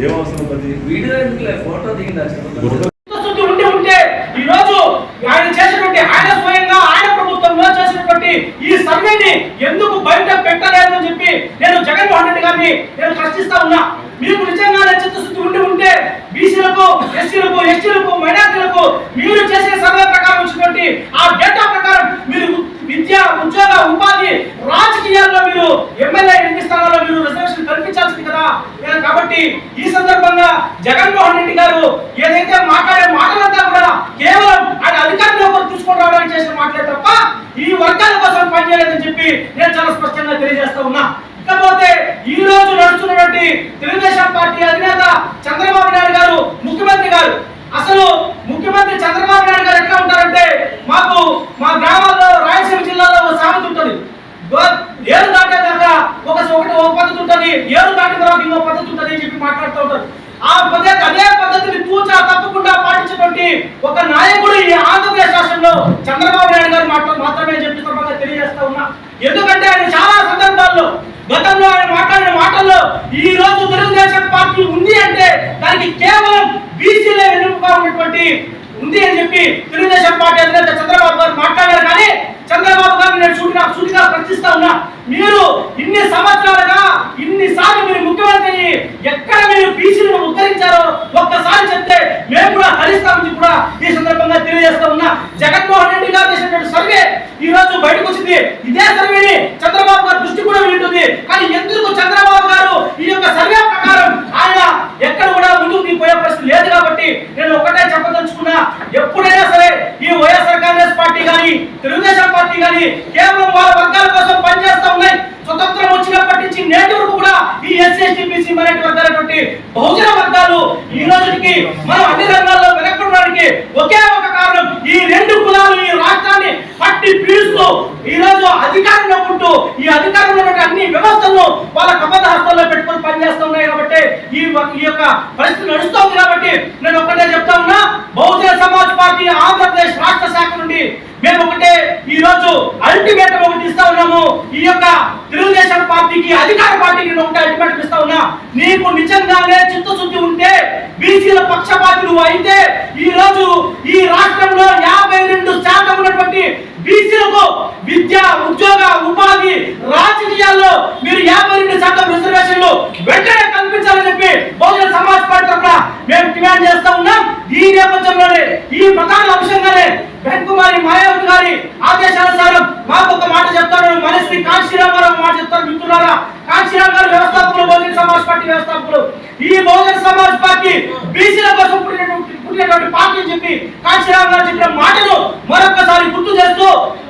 ఏం అవసరం అది వీడియో ఫోటో దిగిందా చెప్పండి చిత్తశుద్ధి ఉండి ఉంటే ఈ రోజు ఆయన చేసినటువంటి ఆయన స్వయంగా ఆయన ప్రభుత్వంలో చేసినటువంటి ఈ సర్వేని ఎందుకు బయట పెట్టలేదు అని చెప్పి నేను జగన్మోహన్ రెడ్డి గారిని నేను ప్రశ్నిస్తా ఉన్నా. మీకు నిజంగానే చిత్తశుద్ధి ఉండి ఉంటే బీసీలకు ఎస్సీలకు ఎస్టీలకు మైనార్టీలకు మీరు చేసే సర్వే ప్రకారం వచ్చినటువంటి ఆ డేటా ప్రకారం మీరు విద్య ఉద్యోగ ఉపాధి రాజకీయాల్లో మీరు ఎమ్మెల్యే ఎంపీ స్థానాల్లో మీరు రిజర్వేషన్ కల్పించాల్సింది కదా ఏ- కాబట్టి ఈ సందర్భంగా జగన్మోహన్ రెడ్డి గారు ఏదైతే మాట్లాడే మాటలంతా కూడా కేవలం ఆయన అధికారంలో కూడా తీసుకొని రావడానికి చేసిన మాటలే తప్ప ఈ వర్గాల కోసం పనిచేయలేదని చెప్పి నేను చాలా స్పష్టంగా తెలియజేస్తా ఉన్నా ఇకపోతే ఈ రోజు నడుస్తున్నటువంటి తెలుగుదేశం పార్టీ అధినేత చంద్రబాబు నాయుడు గారు ముఖ్యమంత్రి గారు. అసలు ముఖ్యమంత్రి చంద్రబాబు నాయుడు గారు ఎట్లా ఉంటారంటే మాకు మా గ్రామాల్లో రాయలసీమ జిల్లాలో ఒక సామెత ఉంటుంది. ఏడు ఏరు దాటేదాకా ఒక ఒకటి ఒక పద్ధతి ఉంటుంది. ఏడు దాటిన తర్వాత ఇంకో పద్ధతి ఉంటుంది అని చెప్పి మాట్లాడుతూ ఉంటారు. ఆ పద్ధతి అదే పద్ధతిని తూచా తప్పకుండా పాటించినటువంటి ఒక నాయకుడు ఈ ఆంధ్రప్రదేశ్ రాష్ట్రంలో చంద్రబాబు నాయుడు గారు మాట్లాడు మాత్రమే చెప్పి సందర్భంగా తెలియజేస్తా ఉన్నా. ఎందుకంటే ఆయన చాలా సందర్భాల్లో గతంలో ఆయన ఈ రోజు తెలుగుదేశం పార్టీ ఉంది అంటే దానికి కేవలం బీసీలే వెనుకగా ఉన్నటువంటి ఉంది అని చెప్పి తెలుగుదేశం పార్టీ అధినేత చంద్రబాబు గారు మాట్లాడారు. కానీ చంద్రబాబు గారిని నేను సూటిగా సూటిగా ప్రశ్నిస్తా ఉన్నా మీరు ఇన్ని సంవత్సరాలుగా ఇన్నిసార్లు మీరు ముఖ్యమంత్రి ఎక్కడ మీరు బీసీ ఉద్ధరించారో ఒక్కసారి చెప్తే మేము కూడా హరిస్తామని కూడా ఈ సందర్భంగా తెలియజేస్తా ఉన్నా. జగన్మోహన్ రెడ్డి గారు చేసినటువంటి సర్వే ఈ రోజు బయటకు వచ్చింది. ఇదే సర్వేని చంద్రబాబు గారి దృష్టి కూడా ఉంటుంది కానీ ఎందుకు చంద్రబాబు గారు ఈ యొక్క సర్వే ప్రకారం ఆయన ఎక్కడ కూడా ముందుకు పోయే పరిస్థితి లేదు కాబట్టి నేను ఒకటే చెప్పదలుచుకున్నా. ఎప్పుడైనా సరే ఈ వైఎస్ఆర్ కాంగ్రెస్ పార్టీ కానీ తెలుగుదేశం పార్టీ కానీ కేవలం వాళ్ళ వర్గాల కోసం స్వతంత్రం వచ్చినప్పటి నుంచి నేటి వరకు కూడా ఈ ఎస్సీ ఎస్టీ బీసీ మైనారిటీ వర్గాలటువంటి బహుజన వర్గాలు ఈ రోజుకి మనం అన్ని రంగాల్లో వెనక్కుండడానికి ఒకే ఒక కారణం ఈ రెండు కులాలు ఈ రాష్ట్రాన్ని పట్టి పీలుస్తూ ఈ రోజు అధికారంలో ఉంటూ ఈ అధికారంలో అన్ని వ్యవస్థలను వాళ్ళ కపద హస్తంలో పెట్టుకొని పనిచేస్తున్నాయి కాబట్టి ఈ ఈ యొక్క పరిస్థితి నడుస్తోంది కాబట్టి నేను ఒకటే చెప్తా ఉన్నా బహుజన సమాజ్ పార్టీ ఆంధ్రప్రదేశ్ రాష్ట్ర శాఖ నుండి మేము ఒకటే ఈ రోజు అల్టిమేటం ఒకటి ఇస్తా ఉన్నాము. ఈ యొక్క పార్టీకి అధికార పార్టీకి నేను ఒకటే అల్టిమేటం ఇస్తా ఉన్నా. నీకు నిజంగానే చిత్తశుద్ధి ఉంటే బీసీల పక్షపాతి నువ్వు అయితే ఈ రోజు ఈ రాష్ట్రంలో యాభై రెండు శాతం ఉన్నటువంటి బీసీలకు విద్య ఉద్యోగ ఉపాధి రాజకీయాల్లో మీరు యాభై రెండు శాతం రిజర్వేషన్లు వెంటనే కల్పించాలని చెప్పి బహుజన సమాజ్ పార్టీ తరఫున మేము డిమాండ్ చేస్తా ఉన్నాం ఈ నేపథ్యంలోనే ఈ ప్రధాన అంశంగానే వెంకుమారి మాయావతి గారి ఆదేశానుసారం మాకు ఒక మాట చెప్తారు మనశ్రీ కాంశీరామారావు మాట చెప్తారు మిత్రులారా కాంశీరామ్ గారు వ్యవస్థాపకులు బహుజన సమాజ్ పార్టీ వ్యవస్థాపకులు ఈ బహుజన సమాజ్ పార్టీ బీసీల కోసం పుట్టినటువంటి పుట్టినటువంటి పార్టీ అని చెప్పి కాంశీరామ్ గారు చెప్పిన మాటను మరొకసారి గుర్తు చేస్తూ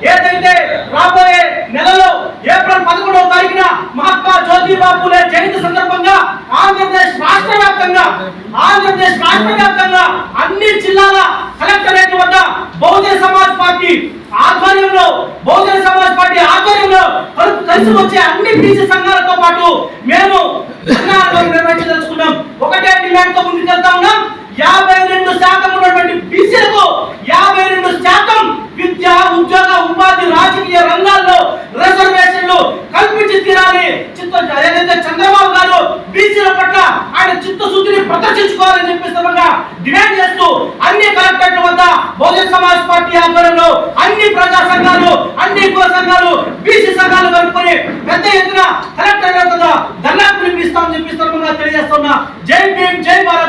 ఏదైతే రాబోయే నెలలో ఏప్రిల్ పదకొండవ తారీఖున మహాత్మా జ్యోతిబా పూలే జయంతి సందర్భంగా ఆంధ్రప్రదేశ్ రాష్ట్ర వ్యాప్తంగా ఆంధ్రప్రదేశ్ రాష్ట్ర వ్యాప్తంగా అన్ని జిల్లాల కలెక్టరేట్ వద్ద బహుజన సమాజ్ పార్టీ ఆధ్వర్యంలో బహుజన సమాజ్ పార్టీ ఆధ్వర్యంలో కలిసి వచ్చే అన్ని బీసీ సంఘాలతో పాటు మేము ధర్నాలు నిర్వహించదలుచుకున్నాం ఒకటే డిమాండ్తో ముందుకెళ్తా ఉన్నాం యాభై రెండు శాతం ఉన్నటువంటి బీసీలకు యాభై రెండు శాతం విద్య ఉద్యోగ ఉపాధి రాజకీయ రంగాల్లో రిజర్వేషన్లు కల్పించి తీరాలి. చిత్త ఏదైతే చంద్రబాబు గారు బీసీల పట్ల ఆయన చిత్తశుద్ధిని ప్రదర్శించుకోవాలని చెప్పి డిమాండ్ చేస్తూ అన్ని కలెక్టర్ల వద్ద బహుజన సమాజ్ పార్టీ ఆధ్వర్యంలో అన్ని ప్రజా సంఘాలు అన్ని కుల సంఘాలు బీసీ సంఘాలు కలుపుకొని పెద్ద ఎత్తున కలెక్టర్ ధర్నా పిలిపిస్తామని చెప్పి సందర్భంగా తెలియజేస్తున్నా. జై భీమ్ జై భారత్.